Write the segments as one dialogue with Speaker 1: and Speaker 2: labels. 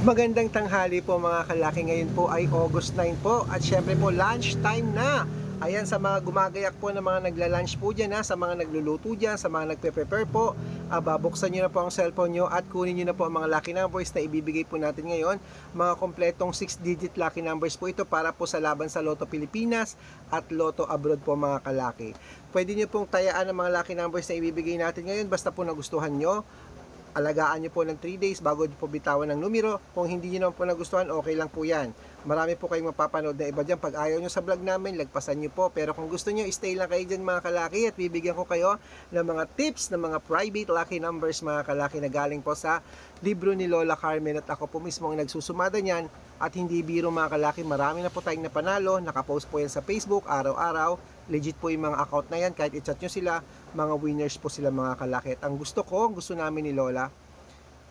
Speaker 1: Magandang tanghali po mga kalaki. Ngayon po ay August 9 po at syempre po lunch time na. Ayan sa mga gumagayak po ng mga nagla-lunch po dyan ha, sa mga nagluluto dyan, sa mga nagpe-prepare po, ah, babuksan nyo na po ang cellphone nyo at kunin nyo na po ang mga lucky numbers na ibibigay po natin ngayon. Mga kompletong 6-digit lucky numbers po ito para po sa laban sa Lotto Pilipinas at Lotto Abroad po mga kalaki. Pwede nyo pong tayaan ang mga lucky numbers na ibibigay natin ngayon basta po nagustuhan nyo alagaan nyo po ng 3 days bago nyo po bitawan ng numero. Kung hindi nyo naman po nagustuhan, okay lang po yan. Marami po kayong mapapanood na iba dyan. Pag ayaw nyo sa vlog namin, lagpasan nyo po. Pero kung gusto nyo, stay lang kayo dyan mga kalaki at bibigyan ko kayo ng mga tips ng mga private lucky numbers mga kalaki na galing po sa libro ni Lola Carmen at ako po mismo ang nagsusumada niyan at hindi biro mga kalaki. Marami na po tayong napanalo. Nakapost po yan sa Facebook araw-araw. Legit po yung mga account na yan. Kahit i-chat nyo sila, mga winners po sila mga kalaki. At ang gusto ko, gusto namin ni Lola,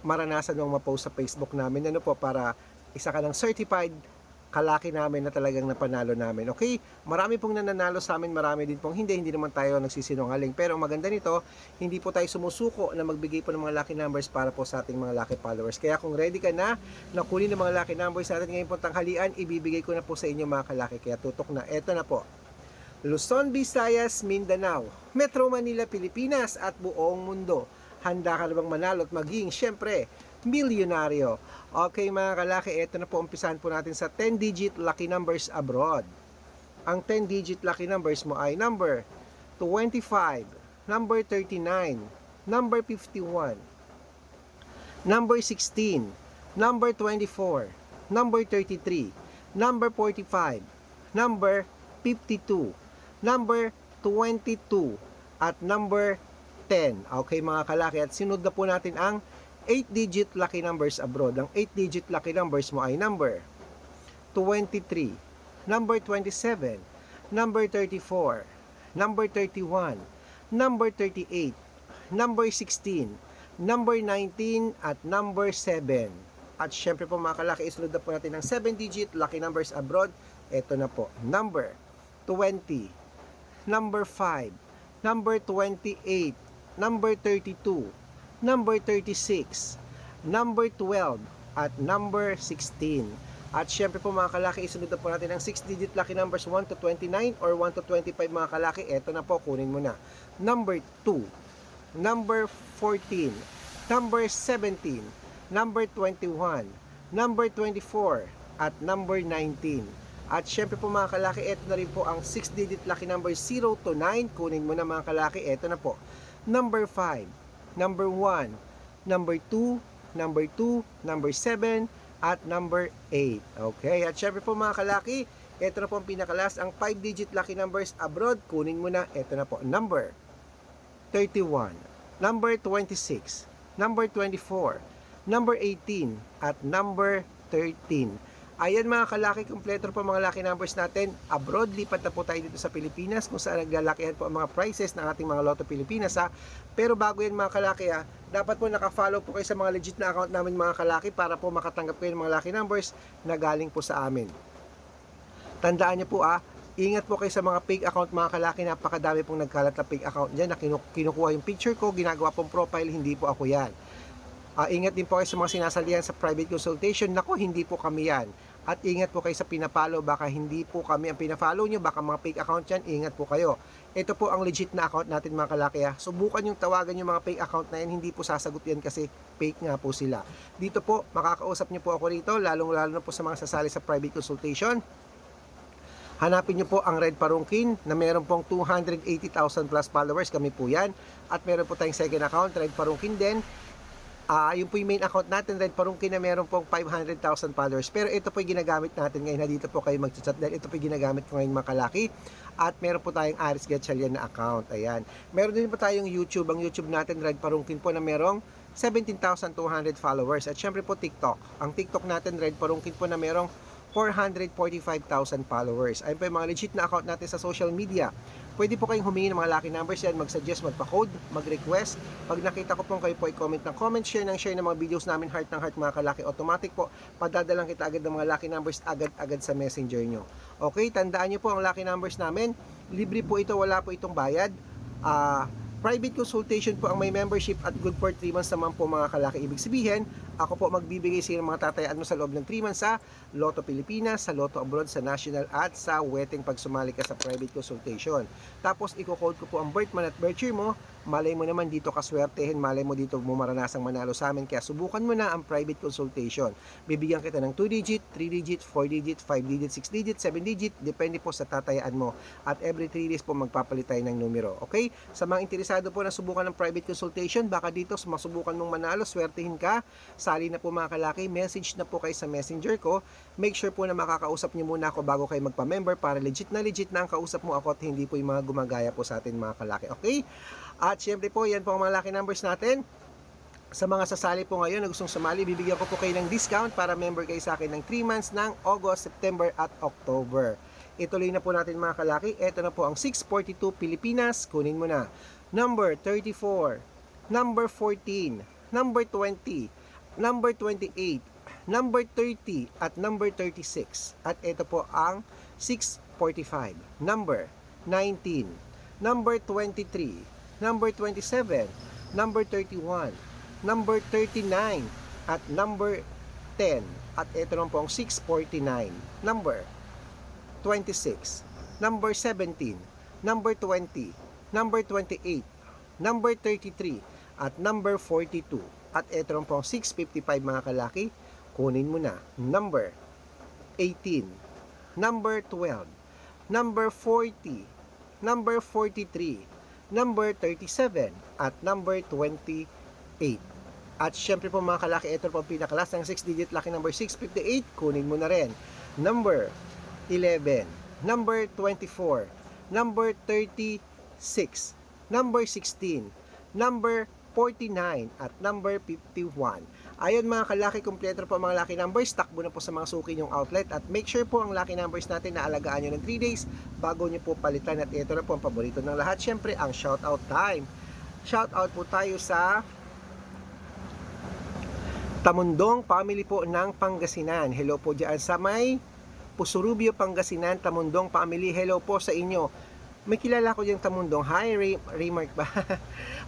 Speaker 1: maranasan mong ma-post sa Facebook namin. Ano po, para isa ka ng certified kalaki namin na talagang napanalo namin. Okay? Marami pong nananalo sa amin, marami din pong hindi. Hindi naman tayo nagsisinungaling. Pero ang maganda nito, hindi po tayo sumusuko na magbigay po ng mga lucky numbers para po sa ating mga lucky followers. Kaya kung ready ka na, na kunin ng mga lucky numbers natin ngayon po tanghalian, ibibigay ko na po sa inyo mga kalaki. Kaya tutok na. Eto na po. Luzon, Visayas, Mindanao, Metro Manila, Pilipinas at buong mundo. Handa ka na bang manalo at maging, syempre, milyonaryo? Okay mga kalaki, ito na po umpisahan po natin sa 10-digit lucky numbers abroad. Ang 10-digit lucky numbers mo ay number 25, number 39, number 51, number 16, number 24, number 33, number 45, number 52, number 22, at number 10. Okay mga kalaki, at sinunod na po natin ang 8-digit lucky numbers abroad. Ang 8-digit lucky numbers mo ay number 23, number 27, number 34, number 31, number 38, number 16, number 19, at number 7. At syempre po mga kalaki, isunod na po natin ang 7-digit lucky numbers abroad. Ito na po, number 20, number 5, number 28, number 32, number 36, number 12, at number 16. At syempre po mga kalaki, isunod na po natin ang 6-digit lucky numbers 1 to 29 or 1 to 25 mga kalaki. Ito na po, kunin mo na. Number 2, number 14, number 17, number 21, number 24, at number 19. At syempre po mga kalaki, ito na rin po ang 6-digit lucky number 0 to 9. Kunin mo na mga kalaki, ito na po. Number 5, number 1, number 2, number 2, number 7, at number 8. Okay, at syempre po mga kalaki, ito na po ang pinakalas, ang 5-digit lucky numbers abroad. Kunin mo na, ito na po, number 31, number 26, number 24, number 18, at number 13. Ayan mga kalaki, kompleto po mga lucky numbers natin. Abroad, lipat na po tayo dito sa Pilipinas kung saan naglalakihan po ang mga prices ng ating mga Lotto Pilipinas ha. Pero bago yan mga kalaki ha, dapat po nakafollow po kayo sa mga legit na account namin mga kalaki para po makatanggap kayo ng mga lucky numbers na galing po sa amin. Tandaan niyo po ah, ingat po kayo sa mga fake account mga kalaki, napakadami pong nagkalat na fake account dyan na kinu- kinukuha yung picture ko, ginagawa pong profile, hindi po ako yan. Ah, ingat din po kayo sa mga sinasalihan sa private consultation. Nako, hindi po kami yan. At ingat po kayo sa pinapalo. Baka hindi po kami ang pinapalo nyo. Baka mga fake account yan. Ingat po kayo. Ito po ang legit na account natin mga kalaki. Ha. Subukan yung tawagan yung mga fake account na yan. Hindi po sasagot yan kasi fake nga po sila. Dito po, makakausap nyo po ako rito. Lalong lalo na po sa mga sasali sa private consultation. Hanapin nyo po ang Red Parungkin na meron pong 280,000 plus followers. Kami po yan. At meron po tayong second account, Red Parungkin din. Ah, yun po yung main account natin, Red Parungkin na meron pong 500,000 followers. Pero ito po yung ginagamit natin ngayon dito po kayo mag-chat dahil ito po yung ginagamit ko ngayon mga kalaki. At meron po tayong Aris Gatchalian na account. Ayan. Meron din po tayong YouTube. Ang YouTube natin, Red Parungkin po na merong 17,200 followers. At syempre po TikTok. Ang TikTok natin, Red Parungkin po na merong 445,000 followers. Ayun po yung mga legit na account natin sa social media. Pwede po kayong humingi ng mga lucky numbers yan, mag-suggest, magpa-code, mag-request. Pag nakita ko po kayo po i-comment ng comment, share ng share ng mga videos namin, heart ng heart mga kalaki, automatic po, padadalang kita agad ng mga lucky numbers agad-agad sa messenger nyo. Okay, tandaan nyo po ang lucky numbers namin. Libre po ito, wala po itong bayad. Ah, private consultation po ang may membership at good for 3 months naman po mga kalaki. Ibig sabihin, Ako po magbibigay sa inyo ng mga tatayaan mo sa loob ng 3 months sa Lotto Pilipinas, sa Lotto Abroad, sa National at sa wedding pag sumali ka sa private consultation. Tapos i-code ko po ang birth month at birth year mo. Malay mo naman dito kaswertehin, malay mo dito mo maranasang manalo sa amin. Kaya subukan mo na ang private consultation. Bibigyan kita ng 2 digit, 3 digit, 4 digit, 5 digit, 6 digit, 7 digit. Depende po sa tatayaan mo. At every 3 days po magpapalit tayo ng numero. Okay? Sa mga interesado po na subukan ng private consultation, baka dito masubukan mong manalo, swertehin ka. Sali na po mga kalaki, message na po kayo sa messenger ko. Make sure po na makakausap niyo muna ako bago kayo magpa-member para legit na legit na ang kausap mo ako at hindi po yung mga gumagaya po sa atin mga kalaki. Okay? At syempre po, yan po ang mga lucky numbers natin. Sa mga sasali po ngayon na gustong sumali, bibigyan ko po kayo ng discount para member kayo sa akin ng 3 months ng August, September at October. Ituloy na po natin mga kalaki. Ito na po ang 642 Pilipinas. Kunin mo na. Number 34, number 14, number 20, number 28, number 30 at number 36. At ito po ang 645. Number 19, number 23, number 27, number 31, number 39, at number 10. At ito naman po ang 649. Number 26, number 17, number 20, number 28, number 33, at number 42. At ito naman po ang 655 mga kalaki. Kunin mo na. Number 18, number 12, number 40, number 43, number 37, at number 28. At syempre po mga kalaki, ito po ang pinakalas ng 6-digit lucky number 658. Kunin mo na rin. Number 11, number 24, number 36, number 16, number 49, at number 51. Ayon mga kalaki, kompleto po ang mga lucky numbers. Takbo na po sa mga suki yung outlet. At make sure po ang lucky numbers natin na alagaan nyo ng 3 days bago nyo po palitan. At ito na po ang paborito ng lahat. Syempre, ang shoutout time. Shoutout po tayo sa Tamundong family po ng Pangasinan. Hello po dyan sa may Pusurubio, Pangasinan, Tamundong family. Hello po sa inyo. May kilala ko yung Tamundong. Hi, Ray, Raymark ba?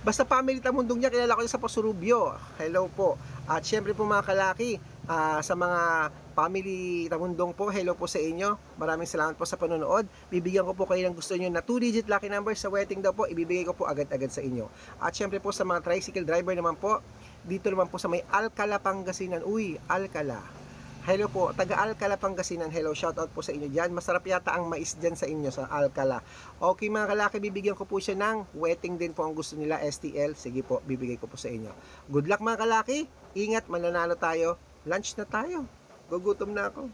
Speaker 1: Basta family Tamundong niya, kilala ko yung sa Pusurubio. Hello po. At syempre po mga kalaki, ah, sa mga family Tamundong po, hello po sa inyo. Maraming salamat po sa panonood. Bibigyan ko po kayo ng gusto niyo na 2-digit lucky number sa wedding daw po. Ibibigay ko po agad-agad sa inyo. At syempre po sa mga tricycle driver naman po, dito naman po sa may Alcala, Pangasinan. Uy, Alcala. Hello po, taga Alcala, Pangasinan. Hello, shout out po sa inyo dyan. Masarap yata ang mais dyan sa inyo sa Alcala. Okay mga kalaki, bibigyan ko po siya ng wedding din po ang gusto nila, STL. Sige po, bibigay ko po sa inyo. Good luck mga kalaki. Ingat, mananalo tayo. Lunch na tayo. Gugutom na ako.